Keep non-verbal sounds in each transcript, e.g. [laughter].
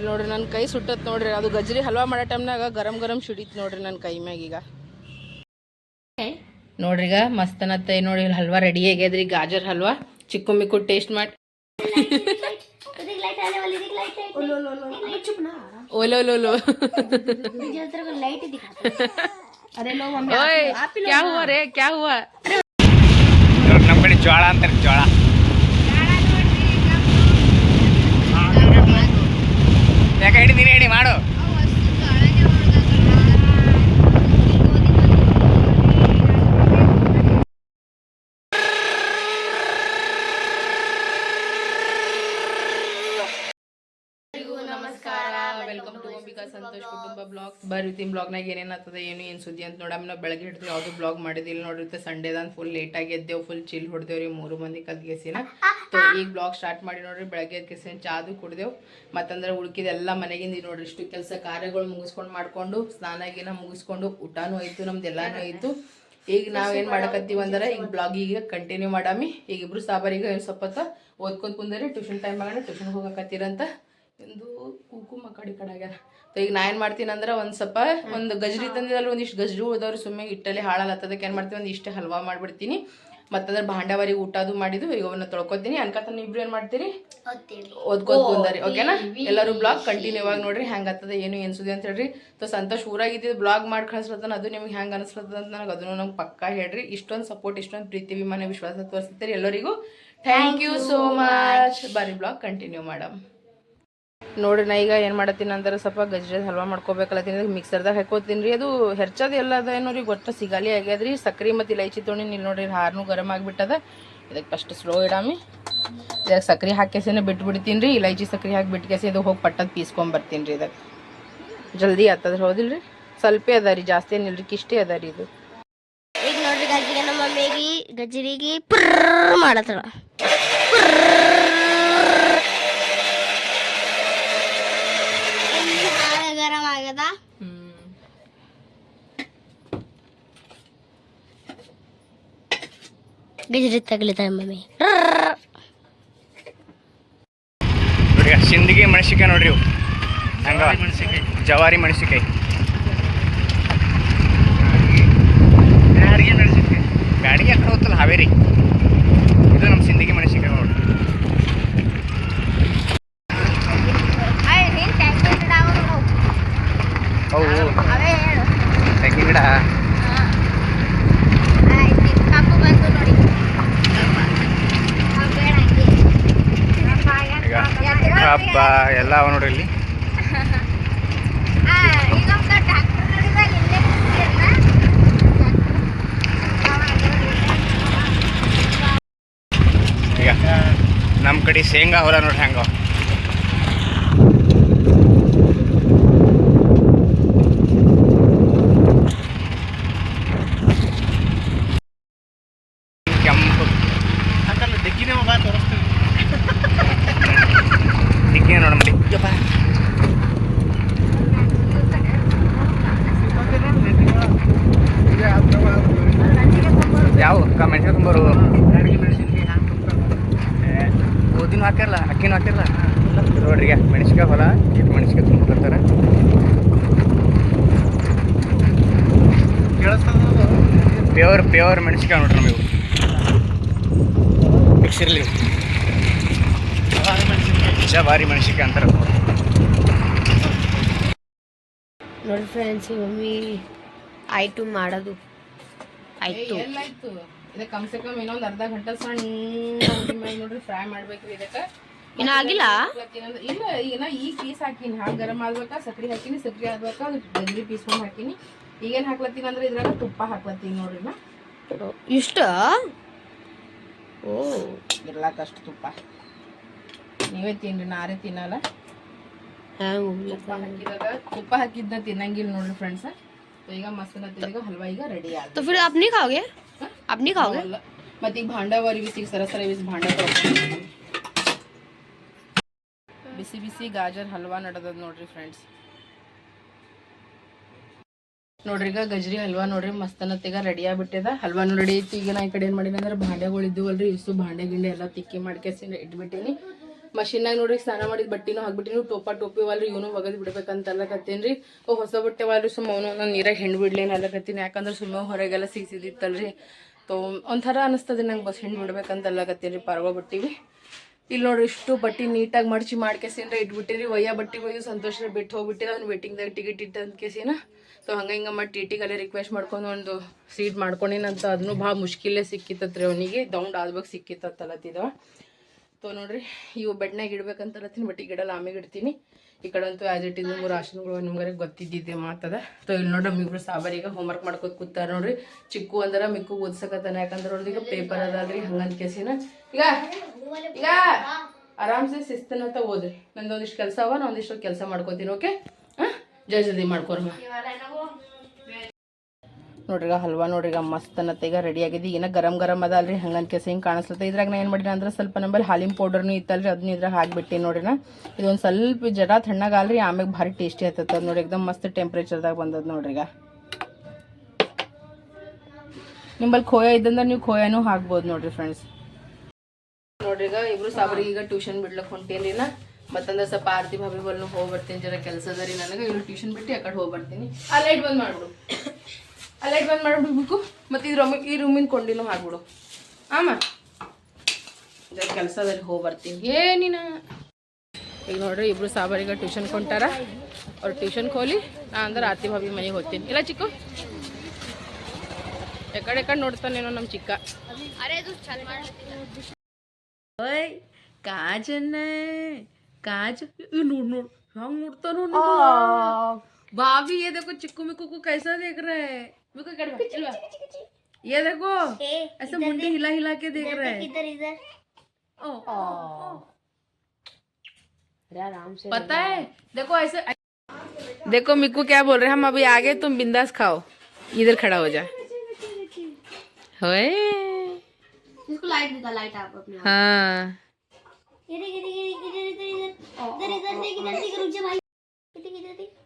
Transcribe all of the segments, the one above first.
ಇಲ್ಲಿ ನೋಡ್ರಿ ನನ್ನ ಕೈ ಸುಟ್ಟತ್ ನೋಡ್ರಿ. ಅದು ಗಜ್ರಿ ಹಲ್ವಾ ಮಾಡೋ ಟೈಮ್ನಾಗ ಗರಂ ಗರಂ ಸಿಡಿತ್ ನೋಡ್ರಿ ನನ್ನ ಕೈ ಮ್ಯಾಗ ಈಗ. ನೋಡ್ರಿ ಈಗ ಮಸ್ತನತ್ತೆ. ನೋಡಿ ಹಲ್ವಾ ರೆಡಿ ಆಗ್ಯದ್ರಿ ಗಾಜರ್ ಹಲ್ವಾ. ಚಿಕ್ಕು ಮಿಕ್ಕು ಟೇಸ್ಟ್ ಮಾಡಿ ಓಲೋ, ಲೋ ಓಯ್, ಕ್ಯಾ ರೇ? ಕ್ಯಾ ಹೂವ? ನಮ್ಮ ಕಡೆ ಜೋಳ ಅಂತಾರೆ ಜೋಳ ಯಾಕೆ ಹಿಡಿ ನೀನೇ ಹಿಡಿ ಮಾಡು ನಮಸ್ಕಾರ ವೆಲ್ಕಮ್ ಟು ಅಂಬಿಕಾ ಸಂತೋಷ್ ಕುಟುಂಬ ಬ್ಲಾಗ್ಸ್ ಬರ್ತೀವಿ ಬ್ಲಾಗ್ನಾಗ ಏನೇನು ಆಗ್ತದ ಏನು ಏನು ಸುದ್ದಿ ಅಂತ ನೋಡಮ್ ನಾವು ಬೆಳಗ್ಗೆ ಹಿಡಿದು ಯಾವುದು ಬ್ಲಾಗ್ ಮಾಡಿದಿಲ್ಲ ನೋಡಿರುತ್ತೆ ಸಂಡೇದಾನ್ ಫುಲ್ ಲೇಟ್ ಆಗಿ ಎದ್ದೇವು ಫುಲ್ ಚಿಲ್ ಹೊಡೆದೇವ್ರಿ ಮೂರು ಮಂದಿ ಕದ್ಗೆಸಿನ ಸೊ [laughs] ಈಗ ಬ್ಲಾಗ್ ಸ್ಟಾರ್ಟ್ ಮಾಡಿ ನೋಡ್ರಿ ಬೆಳಗ್ಗೆ ಎದ್ಗೆಸಿನ ಚಾದು ಕುಡ್ದೇವು. ಮತ್ತಂದ್ರೆ ಉಳ್ಕಿದೆಲ್ಲ ಮನೆಗಿಂದ ನೋಡ್ರಿ ಇಷ್ಟು ಕೆಲಸ ಕಾರ್ಯಗಳು ಮುಗಿಸ್ಕೊಂಡು ಮಾಡ್ಕೊಂಡು ಸ್ನಾನ ಗೀನ ಮುಗಿಸ್ಕೊಂಡು ಊಟನೂ ಆಯ್ತು ನಮ್ದು ಎಲ್ಲಾನು ಆಯ್ತು. ಈಗ ನಾವೇನ್ ಮಾಡಕತ್ತೀವಿ ಅಂದ್ರೆ ಈಗ ಬ್ಲಾಗ್ ಈಗ ಕಂಟಿನ್ಯೂ ಮಾಡಾಮಿ. ಈಗ ಇಬ್ರು ಸಾಬಾರಿಗೆ ಏನ್ ಸ್ವಲ್ಪ ಓದ್ಕೊಂಡ್ ಕುಂದ್ರಿ ಟ್ಯೂಷನ್ ಟೈಮ್ ಆಗೋಣ ಟ್ಯೂಷನ್ ಹೋಗಕತ್ತೀರಂತ. ಎಂದು ಕುಂಕುಮ ಕಡೆ ಕಡೆ ಆಗ್ಯಾರ ಈಗ ನಾ ಏನು ಮಾಡ್ತೀನಿ ಅಂದ್ರೆ ಒಂದು ಸ್ವಲ್ಪ ಒಂದು ಗಜ್ರಿ ತಂದಿದ್ದಲ್ಲ ಒಂದಿಷ್ಟು ಗಜ್ರಿ ಉಳ್ದವ್ರು ಸುಮ್ಮನೆ ಇಟ್ಟಲ್ಲಿ ಹಾಳಾಲತ್ತದಕ್ಕೆ ಏನು ಮಾಡ್ತೀನಿ ಒಂದು ಇಷ್ಟೇ ಹಲ್ವಾ ಮಾಡ್ಬಿಡ್ತೀನಿ. ಮತ್ತಂದ್ರೆ ಭಾಂಡವಾರಿ ಊಟ ಅದು ಮಾಡಿದ್ದು ಈಗ ಅವನ್ನ ತೊಳ್ಕೊತೀನಿ. ಅನ್ಕತನ ಇಬ್ರು ಏನು ಮಾಡ್ತೀರಿ? ಓದ್ಕೋದ್ ಕುಂದರಿ ಓಕೆನಾ ಎಲ್ಲರೂ ಬ್ಲಾಗ್ ಕಂಟಿನ್ಯೂ ಆಗಿ ನೋಡ್ರಿ ಹೆಂಗ್ ಆತದ ಏನು ಎನ್ಸುದಿ ಅಂತ ಹೇಳ್ರಿ. ಸೊ ಸಂತೋಷ ಊರಾಗಿದ್ದು ಬ್ಲಾಗ್ ಮಾಡಿ ಕಳಿಸ್ಲತ್ತಾನ ಅದು ನಿಮ್ಗೆ ಹೆಂಗೆ ಅನಿಸ್ಲತ್ತದ ಅಂತ ನನಗೆ ಅದನ್ನು ನಂಗೆ ಪಕ್ಕಾ ಹೇಳ್ರಿ. ಇಷ್ಟೊಂದು ಸಪೋರ್ಟ್ ಇಷ್ಟೊಂದು ಪ್ರೀತಿ ವಿಮಾನ ವಿಶ್ವಾಸ ತೋರಿಸ್ತೀರಿ ಎಲ್ಲರಿಗೂ. ಥ್ಯಾಂಕ್ ಯು ಸೋ ಮಚ್ ಬರೀ ಬ್ಲಾಗ್ ಕಂಟಿನ್ಯೂ ಮಾಡಮ್. ನೋಡ್ರಿ ನಾ ಈಗ ಏನು ಮಾಡತ್ತೀನಿ ಅಂದ್ರೆ ಸ್ವಲ್ಪ ಗಜ್ಜದ ಹಲ್ವಾ ಮಾಡ್ಕೋಬೇಕಲ್ಲತ್ತೀನಿ ಮಿಕ್ಸರ್ದಾಗ ಹಾಕೋತೀನಿ ರೀ. ಅದು ಹೆರ್ಚೋದು ಎಲ್ಲ ಅದ ಏನೋ ರೀ ಗೊತ್ತ ಸಿಗಾಲಿ ರೀ. ಸಕ್ರೆ ಮತ್ತು ಇಲೈಚಿ ತೊಗೊಂಡು ಇಲ್ಲಿ ನೋಡಿರಿ, ಹಾರ್ನು ಗರಮ್ ಆಗಿಬಿಟ್ಟದ. ಇದಕ್ಕೆ ಫಸ್ಟ್ ಸ್ಲೋ ಇಡಾಮಿ. ಇದಕ್ಕೆ ಸಕ್ರೆ ಹಾಕ್ಯಸೇನೆ ಬಿಟ್ಬಿಡ್ತೀನಿ ರೀ. ಇಲೈಚಿ ಸಕ್ರೆ ಹಾಕಿ ಬಿಟ್ಕೇಸಿ ಅದು ಹೋಗಿ ಪಟ್ಟದ ಪೀಸ್ಕೊಂಬರ್ತೀನಿ ರೀ ಇದಕ್ಕೆ ಜಲ್ದಿ ಆತದ್ರೆ ಹೌದಿಲ್ಲ ರೀ ಸ್ವಲ್ಪೇ ಅದ ರೀ, ಜಾಸ್ತಿ ಏನಿಲ್ಲ ರೀ ಕಿಷ್ಟೇ ಅದ ರೀ ಇದು. ಈಗ ನೋಡ್ರಿ ಗಜ್ಜಿಗೆ ನಮ್ಮ ಮಮ್ಮಿಗೆ ಗಜ್ಜರಿಗೆ ಪುರ್ರ್ ಮಾಡತ್ತಳ ಗರಂ ಆಗದ ಗಿಜರಿ ಮಮ್ಮಿ. ನೋಡಿ ಸಿಂದಿಗೆ ಮೆಣಸಿಕಾಯಿ ನೋಡ್ರಿ ಹಂಗ. ಮೆಣಸಿಕಾಯಿ ಜವಾರಿ ಮೆಣಸಿಕಾಯಿ ಬ್ಯಾಡಿಗೆ ಮೆಣಸಿಕಾಯಿ ಬ್ಯಾಡಿಗೆ ಹಾಕೋತ್ತಲ್ಲ ಹಾವೇರಿ. ಎಲ್ಲ ಅವ ನೋಡ್ರಿ ಇಲ್ಲಿ. ಈಗ ನಮ್ಮ ಕಡೆ ಶೇಂಗಾ ಹೊಲ ನೋಡ್ರಿ ಹೆಂಗ ದಿಕ್ಕಿನ ಮಾಡಿ. ಯಾವ ಮೆಣಸಿನ ತುಂಬರು ಗೋಧಿನೂ ಹಾಕಿರಲ್ಲ ಅಕ್ಕಿನೂ ಹಾಕಿರಲ್ಲ ನೋಡ್ರಿ ಈಗ ಮೆಣಸಿಕಾಯಿ ಹೊಲ ಇಟ್ಟು ಮೆಣಸಿಕಾಯಿ ತುಂಬಿರ್ತಾರೆ ಪ್ಯೂರ್ ಪ್ಯೂರ್ ಮೆಣಸಿಕಾಯಿ ನೋಡ್ರಿ ನಮಗೆ ಮಿಕ್ಸಿರ್ಲಿ ಜವಾರಿ ಮನುಷ್ಯಕ್ಕೆ ಅಂತಾರೆ ನೋಡಿ ಫ್ರೆಂಡ್ಸ್ ಮಮ್ಮಿ ಆಯ್ತು ಮಾಡೋದು. ಆಯ್ತು. ಎಲ್ಲಾಯ್ತು. ಇದಕ್ಕೆ ಕಮ್ ಸೆ ಕಮ್ ಇನ್ನೊಂದು ಅರ್ಧ ಗಂಟೆ ಸಣ್ಣ ನೋಡ್ರಿ ಫ್ರೈ ಮಾಡ್ಬೇಕ್ರಿ ಇದಕ್ಕೆ. ಇನ್ನ ಆಗಿಲ್ಲ? ಇಲ್ಲ ಏನ ಈ ಪೀಸ್ ಹಾಕಿನಿ. ಹಾಗೆ ಗರಂ ಆಗ್ಬೇಕಾ ಸಕ್ರೆ ಹಾಕಿನಿ ಸಕ್ರೆ ಆಗ್ಬೇಕಾ ಗಜ್ರಿ ಒಂದು ಹಾಕಿನಿ. ಈಗೇನು ಹಾಕ್ಲತ್ತೀನಿ ಅಂದ್ರೆ ಇದ್ರಾಗ ತುಪ್ಪ ಹಾಕ್ಲತ್ತೀನಿ ನೋಡ್ರಿ ನಾ ಇಷ್ಟ? ಓ. ಇರ್ಲಾಕಷ್ಟು ತುಪ್ಪ. ನೀವೇ ತಿನ್ರಿ ನಾರೇ ತಿನ್ನಲ್ಲ ಹ್ಯಾಂಗ ತುಪ್ಪ ಹಾಕಿದಾಗ ತುಪ್ಪ ಹಾಕಿದ್ನ ತಿನ್ನಂಗಿಲ್ಲ ನೋಡ್ರಿ ಫ್ರೆಂಡ್ಸ್ ಈಗ ಮಸಾಲ ಈಗ ಹಲ್ವಾ ಈಗ ರೆಡಿ ಆಗ तो फिर आप नहीं खाओगे आप नहीं खाओगे ಮತ್ತೆ ಈಗ ಭಾಂಡಾವರಿ ಬಿಸಿ ಸರ ಸರ ಬಿಸಿ ಭಾಂಡ ತೊಳ್ಕೊಂಡು ಬಿಸಿ ಬಿಸಿ ಗಾಜರ್ ಹಲ್ವಾ ನಡದದ ನೋಡ್ರಿ ಫ್ರೆಂಡ್ಸ್ ನೋಡ್ರಿ ಈಗ ಗಜ್ರಿ ಹಲ್ವಾ ನೋಡ್ರಿ ಮಸ್ತನತ್ತೀಗ ರೆಡಿ ಆಗ್ಬಿಟ್ಟಿದ ಹಲ್ವಾನು ರೆಡಿ ಐತಿ ಈಗ ನಾ ಈ ಕಡೆ ಏನು ಮಾಡೀನಿ ಅಂದ್ರೆ ಭಾಂಡೆಗಳು ಇದ್ದುವಲ್ರಿ ಇಷ್ಟು ಭಾಂಡೆ ಗಿಂಡೆ ಎಲ್ಲ ತಿಕ್ಕಿ ಮಾಡ್ಕೇಸಿ ಇಟ್ಬಿಟ್ಟಿನಿ ಮಷಿನ್ನಾಗ ನೋಡ್ರಿ ಸ್ನಾನ ಮಾಡಿದ ಬಟ್ಟಿನೂ ಹಾಕ್ಬಿಟ್ಟಿನಿ, ಟೋಪ ಟೋಪಿ ವಾಲ್ರಿ ಇವನು ಒಗದ್ ಬಿಡ್ಬೇಕಂತ ಅಲ್ಲಕತ್ತೀನಿ ಓ, ಹೊಸ ಬಟ್ಟೆ ವಾಲ್ರಿ ಸುಮ್ಮ ಅವನು, ನಾನು ನೀರಾಗ ಹೆಣ್ಣು ಬಿಡ್ಲೇನು ಅಲ್ಲಕತ್ತೀನಿ ಯಾಕಂದ್ರೆ ಸುಮ್ಮ ಹೊರಗೆಲ್ಲ ಸಿಗ್ಸಿದಿತ್ತಲ್ರಿ. ತೋ, ಒಂಥರ ಅನಿಸ್ತದೆ ನಂಗೆ ಬಸ್ ಹೆಣ್ಣು ಬಿಡ್ಬೇಕಂತ ಅಲ್ಲಕತ್ತೀನಿ ರೀ ಪಾರ್ವ ಬಟ್ಟಿವಿ ಇಲ್ಲಿ ನೋಡ್ರಿ ಇಷ್ಟು ಬಟ್ಟಿ ನೀಟಾಗಿ ಮಡಚಿ ಮಾಡ್ಕೆಸಿಂದ ಇಟ್ಬಿಟ್ಟಿರಿ. ಒಯ್ಯ ಬಟ್ಟಿ ಒಯ್ದು ಸಂತೋಷ ಬಿಟ್ಟು ಹೋಗ್ಬಿಟ್ಟಿದ. ಅವ್ನು ವೇಟಿಂಗ್ದಾಗ ಟಿಕೆಟ್ ಇಟ್ಟು ಅಂತ ಕೇಸಿನ ಸೊ ಹಂಗೆ ಹಿಂಗೆ ಮಾಡಿ ಟಿ ಟಿಗಲ್ಲೇ ರಿಕ್ವೆಸ್ಟ್ ಮಾಡ್ಕೊಂಡು ಒಂದು ಸೀಟ್ ಮಾಡ್ಕೊಂಡಿನಂತ. ಅದನ್ನು ಭಾಳ ಮುಷ್ಕಿಲ್ಲೇ ಸಿಕ್ಕಿತ್ತತ್ರಿ ಅವನಿಗೆ. ದೌಂಡ್ ಆದ್ಬೇಕು ಸಿಕ್ಕಿತ್ತಲ್ಲತ್ತಿದವ ತೋ ನೋಡ್ರಿ. ಇವು ಬೆಡ್ನಾಗ ಇಡ್ಬೇಕಂತಲತ್ತೀನಿ ಬಟ್ ಈಗ ಇಡಲ್ಲ ಆಮೇಲೆ ಇಡ್ತೀನಿ. ಈ ಕಡೆ ಅಂತೂ ಆ್ಯಸ್ ಇಟ್ ಮೂರು ಆಸನಗಳು ನಿಮ್ಗಾರೆ ಗೊತ್ತಿದ್ದಿದ್ದೆ ಮಾತದ. ತೋ ಇಲ್ಲಿ ನೋಡ್ರಿ ನಮ್ಮಿಬ್ರು ಹೋಮ್ ಹೋಮ್ವರ್ಕ್ ಮಾಡ್ಕೊತ ಕೂತಾರ ನೋಡ್ರಿ. ಚಿಕ್ಕು ಅಂದ್ರೆ ಮಿಕ್ಕು ಓದ್ಸಕತ್ತಾನ. ಯಾಕಂದ್ರೆ ಅವ್ರದ್ದು ಈಗ ಪೇಪರ್ ಅದಲ್ರಿ ಹಂಗಂತ ಕೇಸಿನ. ಈಗ ಈಗ ಆರಾಮ್ಸೆ ಶಿಸ್ತನಂತ ಓದ್ರಿ. ನಂದೊಂದಿಷ್ಟು ಕೆಲಸ ಅವ ನಾ ಒಂದಿಷ್ಟು ಕೆಲಸ ಮಾಡ್ಕೋತೀನಿ ಓಕೆ ಹಾಂ? ಜಲ್ದಿ ಮಾಡ್ಕೊರ್ಮ ನೋಡ್ರಿ ಈಗ ಹಲ್ವಾ ನೋಡ್ರಿಗ ಮಸ್ತ್ ಅನ್ನತ್ತೆ ಈಗ ರೆಡಿ ಆಗಿದೆ ಈಗ ಗರಂ ಗರಂ ಅದ ಅಲ್ರಿ ಹಂಗನ್ ಕೆಸ ಹಿಂಗೆ ಇದ್ರಾಗ ನಾ ಏನು ಮಾಡಿನ ಅಂದ್ರೆ ಸ್ವಲ್ಪ ನಂಬಲ್ ಹಾಲಿನ ಪೌಡರ್ನು ಇತ್ತಲ್ರಿ ಅದನ್ನ ಇದ್ರಾಗ ಹಾಕ್ಬಿಟ್ಟಿ ನೋಡ್ರಿ ನಾ ಇದೊಂದು ಸ್ವಲ್ಪ ಜರ ತಣ್ಣಗಾಲ್ರಿ ಆಮೇಲೆ ಭಾರಿ ಟೇಸ್ಟಿ ಆತದ ನೋಡಿ ಎಕ್ದಮ್ ಮಸ್ತ್ ಟೆಂಪ್ರೇಚರ್ದಾಗ ಬಂದದ ನೋಡ್ರಿ ಈಗ ನಿಂಬಲ್ಲಿ ಖೋಯ ಇದ್ದಂದ್ರೆ ನೀವು ಖೋಯಾನು ಹಾಕ್ಬೋದು ನೋಡ್ರಿ ಫ್ರೆಂಡ್ಸ್ ನೋಡ್ರಿ ಈಗ ಇಬ್ರು ಸಾಬ್ರಿಗೆ ಈಗ ಟ್ಯೂಷನ್ ಬಿಡ್ಲಕ್ಕೆ ಹೊಂಟೇನ್ರಿ ನಾ ಮತ್ತಂದ್ರೆ ಸ್ವಲ್ಪ ಆರತಿ ಭಾಬಿ ಬಲ್ನು ಹೋಗಿ ಬರ್ತೀನಿ ಜರ ಅದ ರೀ ನನಗೆ. ಇವ್ರು ಟ್ಯೂಷನ್ ಬಿಟ್ಟು ಆ ಕಡೆ ಹೋಗಿ ಬರ್ತೀನಿ ಆ ಲೈಟ್ ಬಂದ್ ಮಾಡ್ಬಿಡು. ಆ ಬಂದು ಬಂದ್ ಮಾಡಿಬಿಡ್ಬೇಕು. ಮತ್ತು ಈ ರೂಮ್ ಈ ರೂಮಿನ ಕೊಂಡಿನೂ ಹಾಕ್ಬಿಡು. ಆಮ? ಕೆಲಸದಲ್ಲಿ ಹೋಗಿ ಬರ್ತೀನಿ. ಏನಿನ ಈಗ ನೋಡ್ರಿ ಇಬ್ರು ಸಾಬಾರಿಗ ಟ್ಯೂಷನ್ ಕೊಂಟಾರ ಅವ್ರು ಟ್ಯೂಷನ್ ಕೋಲಿ ನಾ ಅಂದ್ರೆ ಆತಿ ಭಾಬಿ ಮನೆಗೆ ಹೋಗ್ತೀನಿ. ಇಲ್ಲ ಚಿಕ್ಕು? ಎಕಡೆ ಎಕಡೆ ನೋಡ್ತಾನೇನೋ ನಮ್ಮ ಚಿಕ್ಕ. ಓಯ್ ಕಾಜನ್ನೇ ಕಾಜ್. ನೋಡ್ ನೋಡ್. ಹಂಗ್ ನೋಡ್ತಾನೋ ಬಾವಿ ಎದಕ್ಕೂ ಚಿಕ್ಕು ಮಿಕ್ಕು ಕೈಸಾದ್ರೆ ये देखो ऐसे मुंडी हिला हिला के देख रहा है। इधर इधर। पता है देखो ऐसे देखो मिक्कू क्या बोल रहे हैं हम अभी आगे तुम बिंदास खाओ। इधर खड़ा हो जा। इसको लाइट दिखा लाइट आप अपने हाँ। इधर इधर इधर इधर इधर। इधर इधर देख इधर देख रुक जा भाई। इधर इधर देख।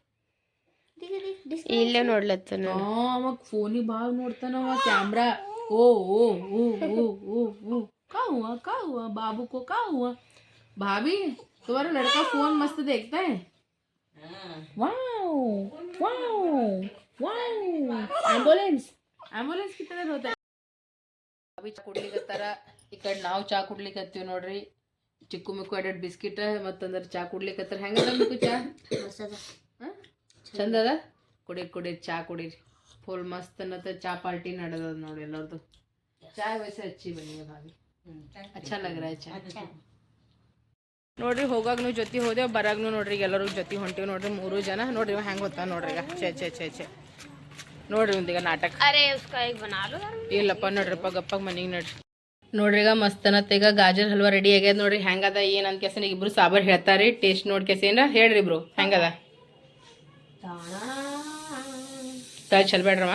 ಇಲ್ಲೇ ನೋಡ್ಲತ್ತನ ಅವಾಗ ಫೋನಿಗೆ ಭಾಳ ನೋಡ್ತಾನವ ಕ್ಯಾಮ್ರಾ ओ ओ ओ ओ ओ ओ का हुआ का हुआ बाबू को का हुआ भाभी तुम्हारा लड़का फोन मस्त देखता है wow wow wow ambulance ambulance कितना देर होता है भाभी ಚಾ ಕುಡ್ಲಿಕತ್ತಾರ ಈ ಕಡೆ ನಾವು ಚಾ ಕುಡ್ಲಿಕತ್ತೀವಿ ನೋಡ್ರಿ ಚಿಕ್ಕು ಮಿಕ್ಕು ಎರಡೆರಡು ಬಿಸ್ಕಿಟ್ ಮತ್ತಂದ್ರೆ ಚಾ ಕುಡ್ಲಿಕತ್ತಾರ ಹೆಂಗದ ಮಿಕ್ಕು ಚಾ ಹ? ಚಂದದ ಕುಡಿ ಕುಡಿ ಚಾ ಕುಡೀರಿ. ಫುಲ್ ಮಸ್ತ್ ಅನ್ನತ್ತ. ಚಾ ಪಾರ್ಟಿ ನಡೆದ ನೋಡಿ ಎಲ್ಲರದು. ಚಾ ವಯಸ್ಸು ಹಚ್ಚಿ ಬನ್ನಿ ಭಾವಿ ಅಚ್ಚಾ ಲಗ್ರ ಚಾ ನೋಡ್ರಿ ಹೋಗಾಗ್ನು ಜೊತೆ ಹೋದೆವು ಬರಾಗ್ನು ನೋಡ್ರಿ ಎಲ್ಲರೂ ಜೊತೆ ಹೊಂಟಿವಿ ನೋಡ್ರಿ ಮೂರು ಜನ. ನೋಡ್ರಿ ಹೆಂಗೆ ಗೊತ್ತಾ ನೋಡ್ರಿ ಈಗ. ಚೇ ಚೇ ನಾಟಕ ಚೇ ನೋಡ್ರಿ ಒಂದೀಗ ನಾಟಕ. ಇಲ್ಲಪ್ಪ ನೋಡ್ರಿಪ್ಪ ಗಪ್ಪಾಗ ಮನೆಗೆ ನೋಡ್ರಿ. ನೋಡ್ರಿ ಈಗ ಮಸ್ತ್ ಈಗ ಗಾಜರ್ ಹಲ್ವಾ ರೆಡಿ ಆಗ್ಯದ ನೋಡ್ರಿ. ಹೆಂಗದ ಏನಂತ ಕೆಸನ್ ಇಬ್ರು ಸಾಬರ್ ಹೇಳ್ತಾರೆ. ಟೇಸ್ಟ್ ನೋಡಿ ಕೆಸೇನ ಹೇಳ್ರಿ ಇಬ್ರು ಹೆಂಗದ ತಳ ಚಲ್ಬೇಡ್ರವ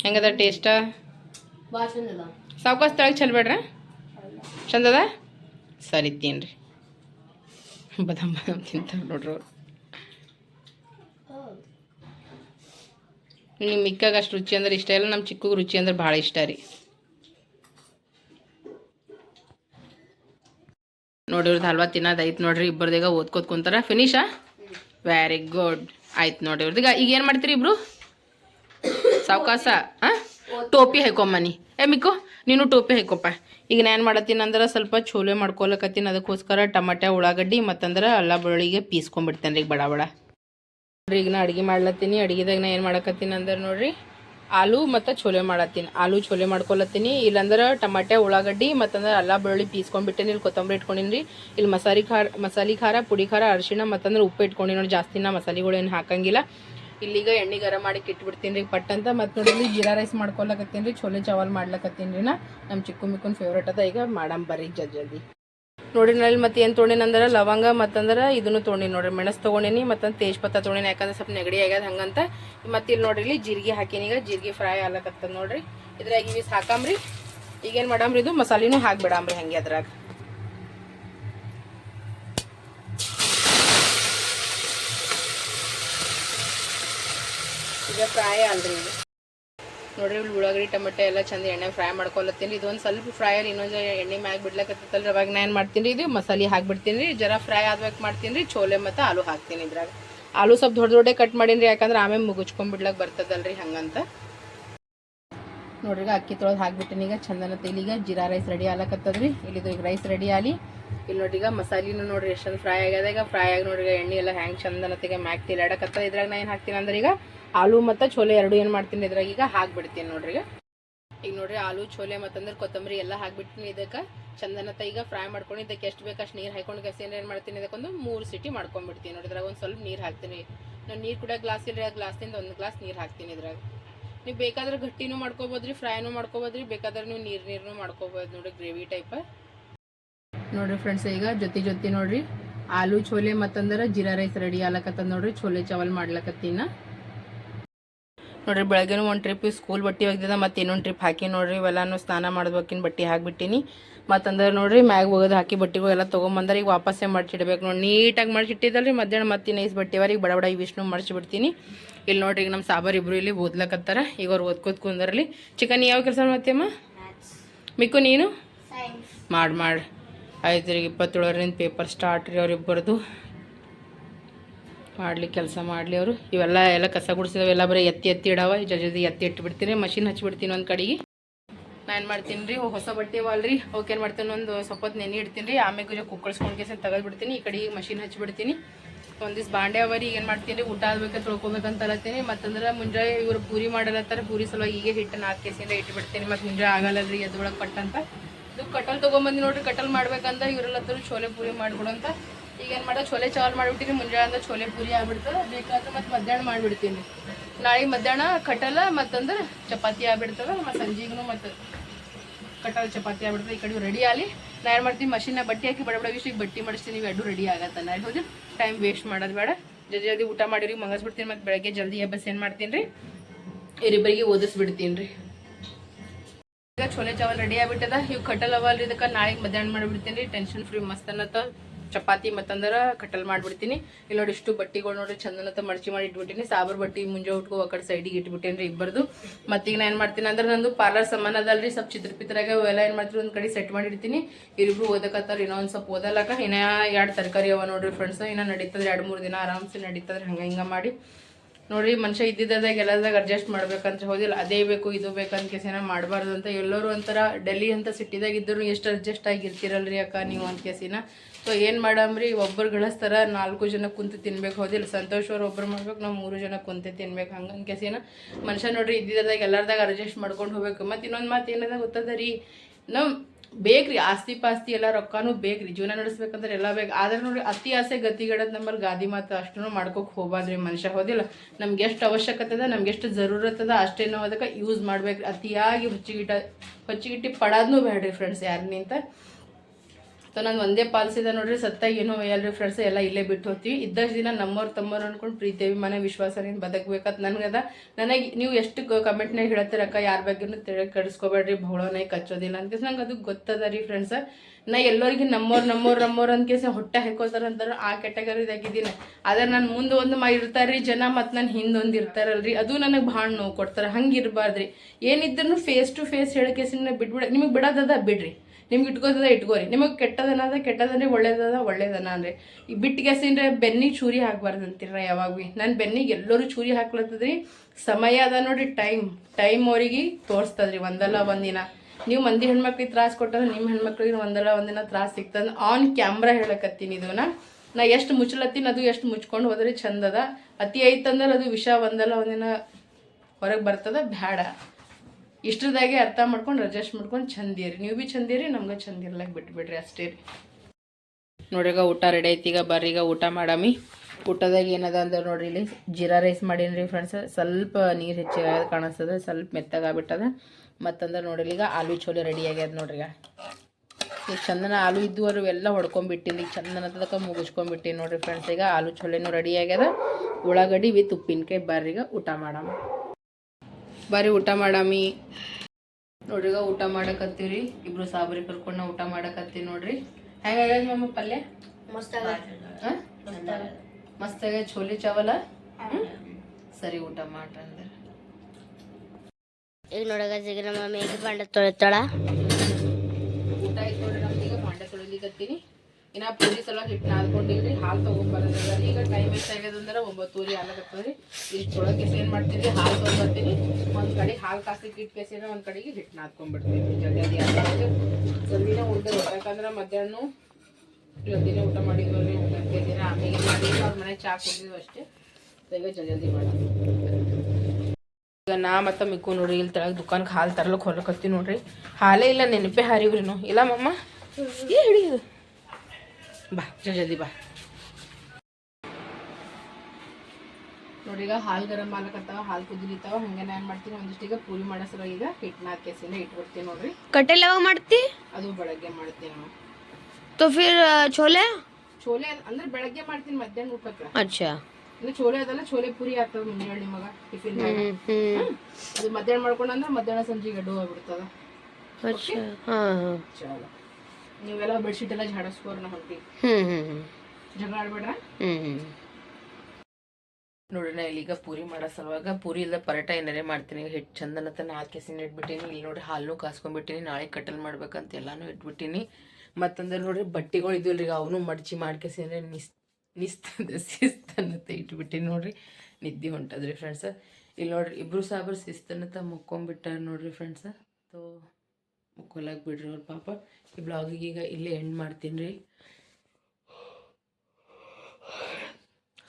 ಹೆಂಗದ ಟೇಸ್ಟ ಸಾವ್ಕಾಸ್ ತಳಗ್ ಚಲ್ಬೇಡ್ರ ಚಂದದ ಸರಿ ತಿನ್ರಿ. ಬದಾಮ್ ಬದಾಮ್ ತಿಂತಾರ ನೋಡ್ರಿ. ಅವ್ರು ನಿಮ್ಮ ಮಿಕ್ಕಾಗ ಅಷ್ಟು ರುಚಿ ಅಂದ್ರೆ ಇಷ್ಟ ಇಲ್ಲ ನಮ್ಮ ಚಿಕ್ಕಗೆ ರುಚಿ ಅಂದ್ರೆ ಭಾಳ ಇಷ್ಟ ರೀ. ನೋಡಿ ಇವ್ರದ್ದು ಹಲ್ವಾ ತಿನ್ನೋದು ಐತೆ ನೋಡ್ರಿ ಇಬ್ಬರದೀಗ ಓದ್ಕೋತ ಕುಂತಾರ. ಫಿನಿಶಾ ವೆರಿ ಗುಡ್ ಆಯ್ತು ನೋಡಿ ಇವ್ರದೀಗ ಈಗ ಏನು ಮಾಡ್ತೀರಿ ಇಬ್ರು? ಸಾವ್ಕಾಸ ಹಾಂ ಟೋಪಿ ಮನಿ ಏ, ಮಿಕ್ಕು, ನೀನು ಟೋಪಿ ಹೈಕೊಪ್ಪ ಈಗ ನಾನು ಏನು ಮಾಡತ್ತೀನಿ ಅಂದ್ರೆ ಸ್ವಲ್ಪ ಚೋಲೆ ಮಾಡ್ಕೊಳಕತ್ತೀನಿ ಅದಕ್ಕೋಸ್ಕರ ಟಮಾಟೆ, ಉಳ್ಳಾಗಡ್ಡಿ ಮತ್ತಂದ್ರೆ ಅಲ್ಲ ಬೆಳ್ಳಿಗೆ ಪೀಸ್ಕೊಂಡ್ಬಿಡ್ತೇನೆ ರೀ ಬಡ ಬಡ. ಈಗ ನಾ ಅಡುಗೆ ಮಾಡ್ಲತ್ತೀನಿ. ಅಡುಗೆದಾಗ ನಾ ಏನು ಮಾಡಕತ್ತೀನಿ ಅಂದ್ರೆ ನೋಡ್ರಿ ಆಲೂ ಮತ್ತು ಛೋಲೆ ಮಾಡತ್ತೀನಿ. ಆಲೂ ಛೋಲೆ ಮಾಡ್ಕೊಳತ್ತೀನಿ ಇಲ್ಲಾಂದ್ರೆ ಟಮಾಟೆ, ಉಳ್ಳಾಗಡ್ಡಿ ಮತ್ತಂದ್ರೆ ಅಲ್ಲ ಬೆಳ್ಳುಳ್ಳಿ ಪೀಸ್ಕೊಂಡ್ಬಿಟ್ಟೇನಿ. ಇಲ್ಲಿ ಕೊತ್ತಂಬರಿ ಇಟ್ಕೊಂಡಿನಿ ಇಲ್ಲಿ ಮಸಾಲೆ ಖಾರ ಮಸಾಲೆ ಖಾರ, ಪುಡಿ ಖಾರ, ಅರಿಶಿಣ ಮತ್ತಂದ್ರೆ ಉಪ್ಪು ಇಟ್ಕೊಂಡಿನಿ ನೋಡಿ. ಜಾಸ್ತಿ ನಾ ಮಸಾಲೆಗಳು ಏನು ಹಾಕಂಗಿಲ್ಲ. ಇಲ್ಲಿಗ ಎಣ್ಣೆ ಗರಂ ಮಾಡಿ ಇಟ್ಬಿಡ್ತೀನಿ ರೀ ಪಟ್ ಅಂತ ಮತ್ತು ನೋಡಿ ಜೀರಾ ರೈಸ್ ಮಾಡ್ಕೊಳಕತ್ತೀನಿ ರೀ ಛೋಲೆ ಚಾವಲ್ ಮಾಡ್ಲಕತ್ತೀನಿ ರೀ ನಾ. ನಮ್ಮ ಚಿಕ್ಕ ಮಿಕ್ಕನ ಫೇವ್ರೇಟ್ ಅದ. ಈಗ ಮಾಡಮ್ ಬರ್ರಿ ಜಲ್ದಿ ಜಲ್ದಿ. ನೋಡ್ರಿ ನಲ್ಲಿ ಮತ್ತೆ ಏನು ತೊಗೊಂಡಿನ ಅಂದ್ರೆ? ಲವಂಗ ಮತ್ತಂದ್ರೆ ಇದನ್ನು ತೊಗೊಂಡಿನಿ ನೋಡ್ರಿ. ಮೆಣಸು ತೊಗೊಂಡಿನಿ ಮತ್ತೊಂದು ತೇಜ್ಪತ್ತ ತೊಗೊಂಡಿನಿ. ಯಾಕಂದ್ರೆ ಸ್ವಲ್ಪ ನೆಗಡಿ ಆಗ್ಯದ ಹಂಗಂತ. ಮತ್ತೆ ಇಲ್ಲಿ ನೋಡ್ರಿ ಇಲ್ಲಿ ಜೀರಿಗೆ ಹಾಕಿನಿ ಈಗ. ಜೀರಿಗೆ ಫ್ರೈ ಆಗ್ಲಕತ್ತದ ನೋಡ್ರಿ. ಇದ್ರಾಗ ಇವು ಹಾಕಂಬ್ರಿ. ಈಗೇನು ಮಾಡಮ್ರಿ ಇದು? ಮಸಾಲಿನೂ ಹಾಕ್ಬಿಡಮ್ರಿ ಹಂಗೆ ಅದ್ರಾಗ. ಈಗ ಫ್ರೈ ಅಲ್ರಿ ಇದು. ನೋಡ್ರಿ ಉಳ್ಳಾಗಡ್ಡಿ, ಟೊಮೆಟೊ ಎಲ್ಲ ಚಂದ ಎಣ್ಣೆ ಫ್ರೈ ಮಾಡ್ಕೊಳತ್ತೀನಿ. ಇದೊಂದು ಸ್ವಲ್ಪ ಫ್ರೈ ಅಲ್ಲಿ ಇನ್ನೊಂದು ಎಣ್ಣೆ ಮ್ಯಾಗ ಬಿಡ್ಲಕತ್ತಲ್ಲ ಅವಾಗ ನಾನು ಏನು ಮಾಡ್ತೀನಿ ಇದು ಮಸಾಲೆ ಹಾಕ್ಬಿಡ್ತೀನಿ ರೀ, ಜರಾ ಫ್ರೈ ಆದ್ಬೇಕು ಮಾಡ್ತೀನಿ ರೀ ಚೋಲೆ ಮತ್ತು ಆಲೂ ಹಾಕ್ತೀನಿ ಇದ್ರಾಗ. ಆಲೂ ಸ್ವಲ್ಪ ದೊಡ್ಡ ದೊಡ್ಡ ಕಟ್ ಮಾಡೀನಿ ರೀ, ಯಾಕಂದ್ರೆ ಆಮೇಲೆ ಮುಗಿಸ್ಕೊಂಡ್ಬಿಡ್ಲಕ್ಕೆ ಬರ್ತದಲ್ರಿ ಹಂಗಂತ. ನೋಡ್ರಿ, ಈಗ ಅಕ್ಕಿ ತೊಳೆದು ಹಾಕ್ಬಿಟ್ಟಿನಿ, ಈಗ ಚಂದನ ಈಗ ಜೀರಾ ರೈಸ್ ರೆಡಿ ಆಗ್ಲಕತ್ತದ್ರಿ. ಇಲ್ಲಿದು ಈಗ ರೈಸ್ ರೆಡಿ ಆಲಿ. ಇಲ್ಲಿ ನೋಡ್ರಿ, ಈಗ ಮಸಾಲಿನೂ ನೋಡ್ರಿ ಎಷ್ಟೊಂದು ಫ್ರೈ ಆಗ್ಯದ, ಈಗ ಫ್ರೈ ಆಗಿ ನೋಡ್ರಿ ಎಣ್ಣೆ ಎಲ್ಲ ಹ್ಯಾಂಗ್ ಚಂದನತೆಗೆ ಮ್ಯಾಕ್ ತಿಲಾಡಕತ್ತದ ಇದ್ರಾಗ ನಾ ಏನು ಹಾಕ್ತೀನಿ ಅಂದ್ರೆ ಈಗ ಆಲೂ ಮತ್ತು ಛೋಲೆ ಎರಡು ಏನು ಮಾಡ್ತೀನಿ ಇದ್ರಾಗ, ಈಗ ಹಾಕ್ಬಿಡ್ತೀನಿ ನೋಡ್ರಿ. ಈಗ ನೋಡ್ರಿ ಆಲೂ ಛೋಲೆ ಮತ್ತಂದ್ರೆ ಕೊತ್ತಂಬರಿ ಎಲ್ಲ ಹಾಕ್ಬಿಡ್ತೀನಿ ಇದಕ್ಕೆ. ಚಂದನತ ಈಗ ಫ್ರೈ ಮಾಡ್ಕೊಂಡು ಇದಕ್ಕೆ ಎಷ್ಟು ಬೇಕು ಅಷ್ಟು ನೀರು ಹಾಕೊಂಡು ಕಸಿ ಏನು ಮಾಡ್ತೀನಿ ಇದಕ್ಕೊಂದು ಮೂರು ಸಿಟಿ ಮಾಡ್ಕೊಂಡ್ಬಿಡ್ತೀನಿ ನೋಡಿ ಇದ್ರಾಗ ಒಂದು ಸ್ವಲ್ಪ ನೀರು ಹಾಕ್ತೀನಿ. ನಾನು ನೀರು ಕೂಡ ಗ್ಲಾಸ್ ಇಲ್ಲರಿ ಆ ಗ್ಲಾಸಿಂದ ಒಂದು ಗ್ಲಾಸ್ ನೀರು ಹಾಕ್ತೀನಿ ಇದ್ರಾಗ. ನೀವು ಬೇಕಾದ್ರೆ ಗಟ್ಟಿನೂ ಮಾಡ್ಕೋಬೋದ್ರಿ, ಫ್ರೈನೂ ಮಾಡ್ಕೋಬೋದ್ರಿ, ಬೇಕಾದ್ರೆ ನೀವು ನೀರು ನೀರನ್ನು ಮಾಡ್ಕೋಬೋದು ನೋಡಿ ಗ್ರೇವಿ ಟೈಪ್. ನೋಡ್ರಿ ಫ್ರೆಂಡ್ಸ್, ಈಗ ಜೊತೆ ಜೊತೆ ನೋಡ್ರಿ. ಆಲೂ ಛೋಲೆ ಮತ್ತಂದ್ರೆ ಜೀರಾ ರೈಸ್ ರೆಡಿ ಆಗ್ಲಕತ್ತದ ನೋಡ್ರಿ, ಛೋಲೆ ಚಾವಲ್ ಮಾಡ್ಲಕತ್ತೀನ. ನೋಡ್ರಿ ಬೆಳಗ್ಗೆ ಒಂದು ಟ್ರಿಪ್ ಸ್ಕೂಲ್ ಬಟ್ಟೆ ಒಗ್ದಿದ ಮತ್ತೆ ಇನ್ನೊಂದು ಟ್ರಿಪ್ ಹಾಕಿ ನೋಡ್ರಿ ಇವೆಲ್ಲನೂ ಸ್ನಾನ ಮಾಡ್ಬೇಕಿನ್ ಬಟ್ಟೆ ಹಾಕ್ಬಿಟ್ಟಿನಿ. ಮತ್ತಂದ್ರೆ ನೋಡ್ರಿ ಮ್ಯಾಗ ಹೋಗೋದು ಹಾಕಿ ಬಟ್ಟೆಗಳೆಲ್ಲ ತೊಗೊಂಬಂದ್ರೆ ಈಗ ವಾಪಸ್ಸೇ ಮಡ್ಚಿಡ್ಬೇಕು ನೋಡಿ ನೀಟಾಗಿ ಮಡ್ಚಿಟ್ಟಿದ್ದಲ್ರಿ ಮಧ್ಯಾಹ್ನ ಮತ್ತೆ ನೈಸ್ ಬಟ್ಟೆ ಅವ್ರಿಗೆ ಬಡ ಬಡ ವಿಷ್ಣು ಮಡ್ಚಿಬಿಡ್ತೀನಿ. ಇಲ್ಲಿ ನೋಡ್ರಿ ಈಗ ನಮ್ಮ ಸಾಬಾರ್ ಇಬ್ರು ಇಲ್ಲಿ ಓದ್ಲಕತ್ತಾರ ಈಗ ಅವ್ರು ಓದ್ಕೋತ ಕುಂದರ್ಲಿ. ಚಿಕನ್ ಯಾವ ಕೆಲಸ ಮಾಡ್ತೀಯಮ್ಮ? ಮಿಕ್ಕು ನೀನು? ಮಾಡಿ ಮಾಡಿ. ಆಯ್ತು ರೀ ಇಪ್ಪತ್ತೇಳರಿಂದ ಪೇಪರ್ ಸ್ಟಾರ್ಟ್ ರೀ ಅವ್ರಿಬ್ಬರದು ಮಾಡ್ಲಿ, ಕೆಲಸ ಮಾಡಲಿ ಅವರು. ಇವೆಲ್ಲ ಎಲ್ಲ ಕಸ ಗುಡಿಸಿದವೆ. ಎಲ್ಲ ಬರೀ ಎತ್ತಿ ಎತ್ತಿ ಇಡವ. ಜೊತೆ ಜೊತೆ ಎತ್ತಿ ಇಟ್ಬಿಡ್ತೀನಿ. ಮಷಿನ್ ಹಚ್ಬಿಡ್ತೀನಿ ಒಂದು ಕಡೆಗೆ. ನಾನು ಏನು ಮಾಡ್ತೀನಿ ರೀ? ಹೊಸ ಬಟ್ಟೆ ಅಲ್ರಿ. ಅವಕ್ಕೆ ಏನು ಮಾಡ್ತೀನಿ? ಒಂದು ಸ್ವಲ್ಪ ನೆನೆ ಇಡ್ತೀನಿ ರೀ. ಆಮೇಲೆ ಕುಕ್ಕಳ್ಸ್ಕೊಂಡು ಕೇಸ ತೆಗೆದ್ಬಿಡ್ತೀನಿ. ಈ ಕಡೆಗೆ ಮಷಿನ್ ಹಚ್ಬಿಡ್ತೀನಿ. ಒಂದಿವ್ಸ ಬಾಂಡೆ ಅವರಿ ಏನು ಮಾಡ್ತೀನಿ ರೀ? ಊಟ ಆದ್ಬೇಕು ತೊಳ್ಕೊಬೇಕಂತ ಅಲತ್ತೀನಿ. ಮತ್ತಂದ್ರೆ ಮುಂಜೆ ಇವರು ಪೂರಿ ಮಾಡಲತ್ತಾರೆ. ಪೂರಿ ಸಲುವಾಗಿ ಈಗ ಹಿಟ್ಟು ನಾಲ್ಕು ಕೇಸಿಂದ ಇಟ್ಬಿಡ್ತೀನಿ. ಮತ್ತು ಮುಂಜೆ ಆಗಲ್ಲ ರೀ ಎದ್ರೊಳಗೆ ಪಟ್ಟಂತ ಇದು ಕಟಲ್ ತೊಗೊಂಬಂದು ನೋಡಿರಿ. ಕಟಲ್ ಮಾಡ್ಬೇಕಂತ ಇವರೆಲ್ಲತ್ತರು ಛೋಲೆ ಪೂರಿ ಮಾಡ್ಬಿಡು ಅಂತ ಈಗ ಏನು ಮಾಡೋ ಛೋಲೆ ಚಾವಲ್ ಮಾಡಿಬಿಟ್ಟಿನಿ ಮುಂಜಾನೆ ಅಂದ್ರೆ ಛೋಲೆ ಪೂರಿ ಆಗ್ಬಿಡ್ತು. ಬೇಕಾದ್ರೆ ಮತ್ತು ಮಧ್ಯಾಹ್ನ ಮಾಡಿಬಿಡ್ತೀನಿ. ನಾಳೆಗೆ ಮಧ್ಯಾಹ್ನ ಕಟಲ ಮತ್ತಂದ್ರೆ ಚಪಾತಿ ಆಗ್ಬಿಡ್ತದೆ ಮತ್ತು ಸಂಜೆಗೂ ಮತ್ತು ಕಟಲ್ ಚಪಾತಿ ಆಗ್ಬಿಡ್ತದೆ. ಈ ಕಡೆ ರೆಡಿ ಆಗಲಿ. ನಾ ಏನು ಮಾಡ್ತೀನಿ ಮಷಿನ್ನ ಬಟ್ಟೆ ಹಾಕಿ ಬಡ ಬಡ ವಿಷಯಕ್ಕೆ ಬಟ್ಟಿ ಮಾಡಿಸ್ತೀನಿ. ಇವೆರಡು ರೆಡಿ ಆಗತ್ತೆ. ನಾ ಹೌದು ಟೈಮ್ ವೇಸ್ಟ್ ಮಾಡೋದು ಬೇಡ. ಜಲ್ದಿ ಜಲ್ದಿ ಊಟ ಮಾಡಿರಿ, ಮಂಗಸ್ಬಿಡ್ತೀನಿ ಮತ್ತು ಬೆಳಗ್ಗೆ ಜಲ್ದಿ ಹಬ್ಬಸ್ ಏನು ಮಾಡ್ತೀನಿ ರೀ ಇರಿಬರಿಗೆ ಓದಿಸ್ಬಿಡ್ತೀನಿ ರೀ ಈಗ ಛೋಲೆ ಚಾವಲ್ ರೆಡಿ ಆಗ್ಬಿಟ್ಟದ. ಇವು ಕಟಲ್ ಅವಲ್ ಇದಕ್ಕೆ. ನಾಳೆಗೆ ಮಧ್ಯಾಹ್ನ ಮಾಡಿಬಿಡ್ತೀನಿ. ರೀ ಟೆನ್ಷನ್ ಫ್ರೀ ಮಸ್ತ್ ಅನ್ನತ್ತ. ಚಪಾತಿ ಮತ್ತಂದ್ರೆ ಕಟಲ್ ಮಾಡಿಬಿಡ್ತೀನಿ. ಇಲ್ಲಿ ನೋಡಿ ಇಷ್ಟು ಬಟ್ಟಿಗಳು ನೋಡಿ ಚಂದನತ್ತ ಮಡಚಿ ಮಾಡಿ ಇಟ್ಬಿಟ್ಟಿನಿ. ಸಾಬರ್ ಬಟ್ಟಿ, ಮುಂಜೆ ಉಟ್ಕೋ, ಆ ಕಡೆ ಸೈಡಿಗೆ ಇಟ್ಬಿಟ್ಟೇನಿ ರೀ ಇಬ್ಬರದು. ಮತ್ತೀಗ ನಾನು ಏನು ಮಾಡ್ತೀನಿ ಅಂದ್ರೆ ನಂದು ಪಾರ್ಲರ್ ಸಾಮಾನು ಅದಲ್ರಿ, ಸ್ವಲ್ಪ ಚಿತ್ರಪಿತ್ರಾಗ ಅವೆಲ್ಲ ಏನು ಮಾಡ್ತೀವಿ, ಒಂದು ಕಡೆ ಸೆಟ್ ಮಾಡಿರ್ತೀನಿ ಇರಿಬ್ರು ಓದಕತ್ತಾರ, ಇನ್ನೂ ಒಂದು ಸ್ವಲ್ಪ ಓದಲಕ್ಕ. ಇನ್ನ ಎರಡು ತರಕಾರಿ ಅವ ನೋಡ್ರಿ ಫ್ರೆಂಡ್ಸ್ ಇನ್ನ ನಡೀತದ್ರಿ, ಎರಡು ಮೂರು ದಿನ ಆರಾಮ್ಸೆ ನಡೀತದ್ರೆ, ಹಂಗೆ ಹಿಂಗೆ ಮಾಡಿ. ನೋಡ್ರಿ, ಮನುಷ್ಯ ಇದ್ದಿದ್ದಾಗ ಎಲ್ಲದಾಗ ಅಡ್ಜಸ್ಟ್ ಮಾಡ್ಬೇಕಂತ ಹೋದಿಲ್ಲ. ಅದೇ ಬೇಕು, ಇದು ಬೇಕಂತ ಕೇಸಿನ ಮಾಡಬಾರ್ದು ಅಂತ ಎಲ್ಲರೂ ಒಂಥರ ಡೆಲ್ಲಿ ಅಂತ ಸಿಟಿದಾಗ ಇದ್ದರೂ ಎಷ್ಟು ಅಡ್ಜಸ್ಟ್ ಆಗಿರ್ತೀರಲ್ರಿ ಅಕ್ಕ ನೀವು ಅಂತ ಕೇಸಿನ ಸೊ ಏನು ಮಾಡಮ್ರಿ ಒಬ್ಬರು ಗಳಿಸ್ತಾರ, ನಾಲ್ಕು ಜನ ಕುಂತು ತಿನ್ಬೇಕು. ಹೋದಿಲ್ಲ ಸಂತೋಷ್ ಅವ್ರು ಒಬ್ರು ಮಾಡ್ಬೇಕು, ನಾವು ಮೂರು ಜನ ಕುಂತೆ ತಿನ್ಬೇಕು. ಹಂಗೆ ಕೇಸಿನ ಮನುಷ್ಯ ನೋಡ್ರಿ, ಇದ್ದಿದ್ದಾಗ ಎಲ್ಲರದಾಗ ಅಡ್ಜಸ್ಟ್ ಮಾಡ್ಕೊಂಡು ಹೋಗ್ಬೇಕು. ಮತ್ತು ಇನ್ನೊಂದು ಮಾತು ಏನದ ಗೊತ್ತದ ರೀ? ನಮ್ಮ ಬೇಕ್ರಿ, ಆಸ್ತಿ ಪಾಸ್ತಿ ಎಲ್ಲ ರೊಕ್ಕನೂ ಬೇಕ್ರಿ. ಜೀವನ ನಡೆಸ್ಬೇಕಂದ್ರೆ ಎಲ್ಲ ಬೇಕು. ಆದ್ರೆ ನೋಡಿ ಅತಿ ಆಸೆ ಗತಿಗಡದ್ ನಂಬರ್ ಗಾದಿ ಮಾತು ಅಷ್ಟು ಮಾಡ್ಕೋಕ್ ಹೋಗ್ಬಾರ್ದ್ರಿ ಮನುಷ್ಯ. ಹೋದಿಲ್ಲ ನಮ್ಗೆ ಎಷ್ಟು ಅವಶ್ಯಕತೆ ಅದ, ನಮ್ಗೆ ಎಷ್ಟು ಜರೂರತ್ತದ ಅಷ್ಟೇ ಅದಕ್ಕೆ ಯೂಸ್ ಮಾಡ್ಬೇಕು ಅತಿಯಾಗಿ ಹುಚ್ಚಿಗಿಟ್ಟ, ಹುಚ್ಚಿಗಿಟ್ಟಿ ಪಡೋದನ್ನೂ ಬೇಡ್ರಿ ಫ್ರೆಂಡ್ಸ್ ಯಾರನಿಂತ ಸೊ ನಾನು ಒಂದೇ ಪಾಲಿಸಿದ ನೋಡ್ರಿ ಸತ್ತಾಗ ಏನೋ ಎಲ್ಲರೂ ಫ್ರೆಂಡ್ಸ್ ಎಲ್ಲ ಇಲ್ಲೇ ಬಿಟ್ಟು ಹೋಗ್ತೀವಿ ಇದ್ದಷ್ಟು ದಿನ ನಮ್ಮವ್ರು ತಮ್ಮವ್ರು ಅನ್ಕೊಂಡು ಪ್ರೀತಿ, ಅಭಿಮಾನ ನೀನು ಬದುಕಬೇಕಂತ ನನಗದ. ನನಗೆ ನೀವು ಎಷ್ಟು ಕಮೆಂಟ್ನಾಗ ಹೇಳ್ತೀರಕ್ಕ ಯಾರ ಬಗ್ಗೆನೂ ತಿಳಿ ಕಡಿಸ್ಕೋಬೇಡ್ರಿ, ಬಹಳನೇ ಕಚ್ಚೋದಿಲ್ಲ ಅಂತ ನಂಗೆ ಅದು ಗೊತ್ತದ ರೀ ಫ್ರೆಂಡ್ಸ್ ನಾ ಎಲ್ಲರಿಗೆ ನಮ್ಮವ್ರು ನಮ್ಮವ್ರು ನಮ್ಮವ್ರು ಅಂತ ಕೇಸ ಹೊಟ್ಟೆ ಹಾಕೋತಾರ ಅಂತಾರೆ, ಆ ಕೆಟಗರಿದಾಗಿದ್ದೀನಿ ಆದ್ರೆ ನಾನು ಮುಂದೆ ಒಂದು ಮಾ ಇರ್ತಾರ್ರಿ, ಜನ ಮತ್ತು ನಾನು ಹಿಂದೊಂದು ಇರ್ತಾರಲ್ರಿ, ಅದು ನನಗೆ ಭಾಳ ನೋವು ಕೊಡ್ತಾರೆ. ಹಂಗೆ ಇರಬಾರ್ದ್ರಿ. ಏನಿದ್ರು ಫೇಸ್ ಟು ಫೇಸ್ ಹೇಳಕೇಸಿನ ಬಿಟ್ಬಿಡ ನಿಮಗೆ ಬಿಡೋದದ ಬಿಡ್ರಿ. ನಿಮ್ಗೆ ಇಟ್ಕೋತದ ಇಟ್ಕೋರಿ. ನಿಮಗೆ ಕೆಟ್ಟದನ್ನದ ಕೆಟ್ಟದಂದ್ರೆ ಒಳ್ಳೇದದ, ಒಳ್ಳೇದನ ಅಂದ್ರೆ. ಈ ಬಿಟ್ಟು ಗ್ಯಾಸಿಂದ್ರೆ ಬೆನ್ನಿಗೆ ಚೂರಿ ಹಾಕ್ಬಾರ್ದು ಅಂತೀರ ಯಾವಾಗ ಭೀ ನಾನು ಬೆನ್ನಿಗೆ ಎಲ್ಲರೂ ಚೂರಿ ಹಾಕ್ಲತ್ತದ್ರಿ. ಸಮಯ ಅದ ನೋಡ್ರಿ, ಟೈಮ್. ಟೈಮ್ ಅವ್ರಿಗೆ ತೋರಿಸ್ತದ್ರಿ, ಒಂದಲ್ಲ ಒಂದಿನ. ನೀವು ಮಂದಿ ಹೆಣ್ಮಕ್ಳಿಗೆ ತ್ರಾಸ ಕೊಟ್ಟರೆ ನಿಮ್ಮ ಹೆಣ್ಮಕ್ಳಿಗೆ ಒಂದಲ್ಲ ಒಂದಿನ ತ್ರಾಸ ಸಿಗ್ತದ. ಆನ್ ಕ್ಯಾಮ್ರಾ ಹೇಳಕತ್ತೀನಿ ಇದನ್ನ. ನಾ ಎಷ್ಟು ಮುಚ್ಚಲತ್ತೀನಿ, ಅದು ಎಷ್ಟು ಮುಚ್ಕೊಂಡು ಹೋದ್ರೆ ಚಂದದ. ಅತಿ ಐತಂದ್ರೆ ಅದು ವಿಷ ಒಂದಲ್ಲ ಒಂದಿನ ಹೊರಗೆ ಬರ್ತದ, ಬ್ಯಾಡ. ಇಷ್ಟದಾಗೆ ಅರ್ಥ ಮಾಡ್ಕೊಂಡು ಅಡ್ಜಸ್ಟ್ ಮಾಡ್ಕೊಂಡು ಚಂದಿರಿ ನೀವು ಭೀ ಚಂದಿರಿ ನಮ್ಗೆ ಚಂದ ಇರ್ಲಕ್ಕೆ ಬಿಟ್ಬಿಡ್ರಿ ಅಷ್ಟೇ ರೀ. ನೋಡ್ರಿಗ ಊಟ ರೆಡಿ ಐತಿ, ಈಗ ಬರ್ರಿ, ಈಗ ಊಟ ಮಾಡಾಮಿ. ಊಟದಾಗ ಏನದ ಅಂದ್ರೆ ನೋಡ್ರಿ ಇಲ್ಲಿ ಜೀರಾ ರೈಸ್ ಮಾಡೀನಿ ರೀ ಫ್ರೆಂಡ್ಸ್ ಸ್ವಲ್ಪ ನೀರು ಹೆಚ್ಚಿಗೆ ಕಾಣಿಸ್ತದೆ, ಸ್ವಲ್ಪ ಮೆತ್ತಗಾಗ್ಬಿಟ್ಟದ ಮತ್ತಂದ್ರೆ ನೋಡ್ರಿ ಈಗ ಆಲೂ ಚೋಲೆ ರೆಡಿ ಆಗ್ಯದ ನೋಡ್ರಿ ಈಗ. ಈಗ ಚಂದನ ಆಲೂ ಇದ್ದುವರು ಎಲ್ಲ ಹೊಡ್ಕೊಂಡ್ಬಿಟ್ಟಿನಿ ಈಗ ಚಂದನ ತನಕ ಮುಗಿಸ್ಕೊಂಡ್ಬಿಟ್ಟಿನಿ ನೋಡ್ರಿ ಫ್ರೆಂಡ್ಸ್ ಈಗ ಆಲೂ ಚೋಲೆನೂ ರೆಡಿ ಆಗ್ಯದ. ಉಳ್ಳಾಗಡ್ಡಿ ವಿತ್ ಉಪ್ಪಿನಕಾಯಿ ಈಗ ಊಟ ಮಾಡಾಮ. ಬರ್ರಿ ಊಟ ಮಾಡಾಮಿ. ನೋಡ್ರಿಗ ಊಟ ಮಾಡಕತ್ತೀವ್ರಿ. ಇಬ್ರು ಸಾಬ್ರಿ ಕರ್ಕೊಂಡು ನಾವು ಊಟ ಮಾಡಕತ್ತೀವಿ ನೋಡ್ರಿ. ಹೆಂಗಾಗ್ಯದ ಮಮ್ಮ ಪಲ್ಯ? ಮಸ್ತ್ ಆ? ಮಸ್ತ್ ಆಗ್ಯದ. ಚೋಲಿ ಚಾವಲ? ಸರಿ ಊಟ ಮಾಡ್ರಿ ಅಂದ್ರೆ. ಈಗ ನೋಡಗ ಈಗ ನಮ್ಮ ಮೇಗಿ ಬಾಂಡೆ ತೊಳಿತಾಳ ಊಟ ಆಯ್ತು ನೋಡ್ರಿ ನಮ್ದೀಗ ಈಗ ಭಾಂಡೆ ತೊಳಿಲಿಕತ್ತೀನಿ. ಇನ್ನ ಪೂರಿ ಸಲ ಹಿಟ್ಟು ನಾದ್ಕೊಂಡಿವ್ರಿ ಹಾಲು ತೊಗೊಂಬರೋದ್ರ ಈಗ ಟೈಮ್ ಅಂದ್ರೆ ಒಂಬತ್ತೂರಿ ಆಗ್ಲಕತ್ತದ್ರಿ ಇಷ್ಟು ತೊಳಕ್ಕೆ ಏನು ಮಾಡ್ತೀನಿ ಹಾಲು ತೊಗೊಂಬರ್ತೀನಿ ಒಂದು ಕಡೆ ಹಾಲು ಕಾಸಿಗೆ ಇಟ್ಟು ಕೇಸಿನ ಒಂದು ಕಡೆಗೆ ಹಿಟ್ಟು ನಾದ್ಕೊಂಡ್ಬಿಡ್ತೀವಿ ಜಲ್ದಿ ಜಲ್ದಿನೇ ಊಟ ಯಾಕಂದ್ರೆ ಮಧ್ಯಾಹ್ನ ಜಲ್ದಿನೇ ಊಟ ಮಾಡಿದ್ವಿ ಊಟ ಕೇಸಿನ ಆಮೇಲೆ ಮಾಡಿ ಅವ್ರ ಮನೆ ಚಾ ಕುಡಿದ್ವಿ ಅಷ್ಟೇ. ಈಗ ಜಲ್ದಿ ಜಲ್ದಿ ಈಗ ನಾ ಮತ್ತೆ ಮಿಕ್ಕು ನೋಡ್ರಿ ಇಲ್ಲಿ ತೆಳಗೆ ದುಕಾನ್ಗೆ ಹಾಲು ತರ್ಲಕ್ಕೆ ಹೊರಕತ್ತಿ ನೋಡ್ರಿ. ಹಾಲೇ ಇಲ್ಲ ನೆನಪೇ ಹಾರಿವ್ರಿ ನಾವು ಇಲ್ಲ ಮಮ್ಮ ಏ ಹಿಡಿಯೋದು ಬಾ ಜಲ್ದಿ ಜಲ್ದಿ ಬಾ ನೋಡ್ರಿ ಈಗ ಹಾಲು ಗರಂ ಮಾಡ್ಲಕತ್ತಾವ ಹಾಲು ಕುದಿಲಿತಾವ ಹಂಗೆ ನಾ ಏನು ಮಾಡ್ತೀನಿ ಒಂದಿಷ್ಟು ಈಗ ಪೂರಿ ಮಾಡೋ ಸಲ ಈಗ ಹಿಟ್ಟನ್ನ ಕೆಸಿನ ಇಟ್ಬಿಡ್ತೀನಿ ನೋಡ್ರಿ कटल यावग ಮಾಡ್ತಿ ಅದು ಬೆಳಗ್ಗೆ ಮಾಡ್ತೀನಿ ನಾವು तो फिर छोले ಚೋಲೆ ಅಂದ್ರೆ ಬೆಳಗ್ಗೆ ಮಾಡ್ತೀನಿ ಮಧ್ಯಾಹ್ನ ಊಟಕ್ಕೆ अच्छा ಇನ್ನು ಚೋಲೆ ಅದಲ್ಲ ಚೋಲೆ ಪೂರಿ ಆಗ್ತದ ಮುಂಜಾನೆ ನಿಮಗ ಟಿಫಿನ್ हम्म ಅದು ಮಧ್ಯಾಹ್ನ ಮಾಡ್ಕೊಂಡಂದ್ರೆ ಮಧ್ಯಾಹ್ನ ಸಂಜೆಗೆ ಅಡ್ಡು ಆಗ್ಬಿಡ್ತದ अच्छा हाँ हाँ ಚಲೋ ನೀವೆಲ್ಲ ಬೆಡ್ಶೀಟ್ ಎಲ್ಲ ಝಾಡಿಸ್ಕೋರ್ ನಾ ಹೊಂಟಿ ಜಗಳ ಆಡ್ಬೇಡ್ರ? ನೋಡ್ರಿ ಇಲ್ಲಿ ಈಗ ಪೂರಿ ಮಾಡೋ ಸಲುವಾಗ ಪೂರಿ ಇಲ್ಲ ಪರೋಟ ಏನಾರೇ ಮಾಡ್ತೀನಿ. ಹಿಟ್ಟು ಚಂದನ ತನ ಹಾಕಿಸಿನ ಇಟ್ಬಿಟ್ಟಿನಿ. ಇಲ್ಲಿ ನೋಡ್ರಿ ಹಾಲು ಕಾಸ್ಕೊಂಡ್ಬಿಟ್ಟಿನಿ. ನಾಳೆ ಕಟಲ್ ಮಾಡ್ಬೇಕಂತ ಎಲ್ಲಾನು ಇಟ್ಬಿಟ್ಟಿನಿ. ಮತ್ತಂದ್ರೆ ನೋಡ್ರಿ ಬಟ್ಟೆಗಳು ರೀ ಅವನು ಮಡಚಿ ಮಾಡ್ಕೇಸಿದ್ರೆ ನಿಸ್ ನಿಸ್ತದ ಶಿಸ್ತನತೆ ಇಟ್ಬಿಟ್ಟಿನಿ ನೋಡ್ರಿ. ನಿದ್ದೆ ಹೊಂಟದ್ರಿ ಫ್ರೆಂಡ್ಸ ಇಲ್ಲಿ ನೋಡ್ರಿ ಇಬ್ರು ಸಾಬ್ರು ಶಿಸ್ತನತ ಮುಕ್ಕೊಂಬಿಟ್ಟಾರ ನೋಡ್ರಿ ಫ್ರೆಂಡ್ಸ ತೋ ಮುಕ್ಕೊಲಕ್ ಬಿಡ್ರಿ ಅವ್ರ ಪಾಪ. ಈ ಬ್ಲಾಗಿಗೆ ಈಗ ಇಲ್ಲೇ ಎಂಡ್ ಮಾಡ್ತೀನಿ ರೀ.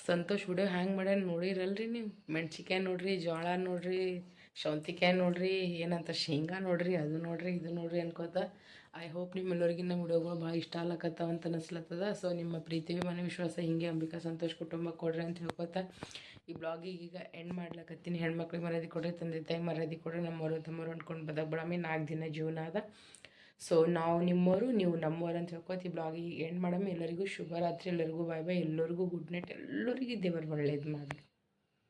ಸಂತೋಷ್ ವಿಡಿಯೋ ಹ್ಯಾಂಗೆ ಮಾಡ್ಯಾನ ನೋಡಿರಲ್ರಿ ನೀವು. ಮೆಣ್ಸಿಕಾಯಿ ನೋಡ್ರಿ ಜೋಳ ನೋಡ್ರಿ, ಶೌಂತಿಕಾಯಿ ನೋಡ್ರಿ, ಏನಂತ ಶೇಂಗಾ ನೋಡ್ರಿ, ಅದು ನೋಡ್ರಿ, ಇದು ನೋಡ್ರಿ ಅನ್ಕೋತ. ಐ ಹೋಪ್ ನಿಮ್ಮೆಲ್ಲರಿಗೂ ನಮ್ಮ ವಿಡಿಯೋಗಳು ಭಾಳ ಇಷ್ಟ ಆಗ್ಲಕತ್ತಾವ ಅಂತ ಅನಿಸ್ಲತ್ತದ. ಸೊ ನಿಮ್ಮ ಪ್ರೀತಿ ಮನೆ ವಿಶ್ವಾಸ ಹಿಂಗೆ ಅಂಬಿಕಾ ಸಂತೋಷ್ ಕುಟುಂಬ ಕೊಡ್ರಿ ಅಂತ ಹೇಳ್ಕೊತ. ಈ ಬ್ಲಾಗ್ ಈಗ ಎಂಡ್ ಮಾಡ್ಲಕತ್ತೀನಿ. ಹೆಣ್ಮಕ್ಳಿಗೆ ಮರ್ಯಾದೆ ಕೊಡ್ರಿ, ತಂದೆ ತಾಯಿ ಮರ್ಯಾದೆ ಕೊಡ್ರಿ, ನಮ್ಮವರು, ತಮ್ಮವರು ಅಂದ್ಕೊಂಡು ಬದಕ್ ಬಿಡಮ್ಮಿ ನಾಲ್ಕು ದಿನ ಜೀವನ ಅದ. ಸೊ ನಾವು ನಿಮ್ಮವರು, ನೀವು ನಮ್ಮವರು ಅಂತ ಹೇಳ್ಕೊತ ಈ ಈಗ ಎಂಡ್ ಮಾಡಮ್ಮಿ ಎಲ್ಲರಿಗೂ ಶುಭರಾತ್ರಿ, ಎಲ್ಲರಿಗೂ ಬಾಯ್ ಬಾಯ್ ಎಲ್ಲರಿಗೂ ಗುಡ್ ನೈಟ್ ಎಲ್ಲರಿಗೂ ದೇವರು ಒಳ್ಳೇದು ಮಾಡಲಿ.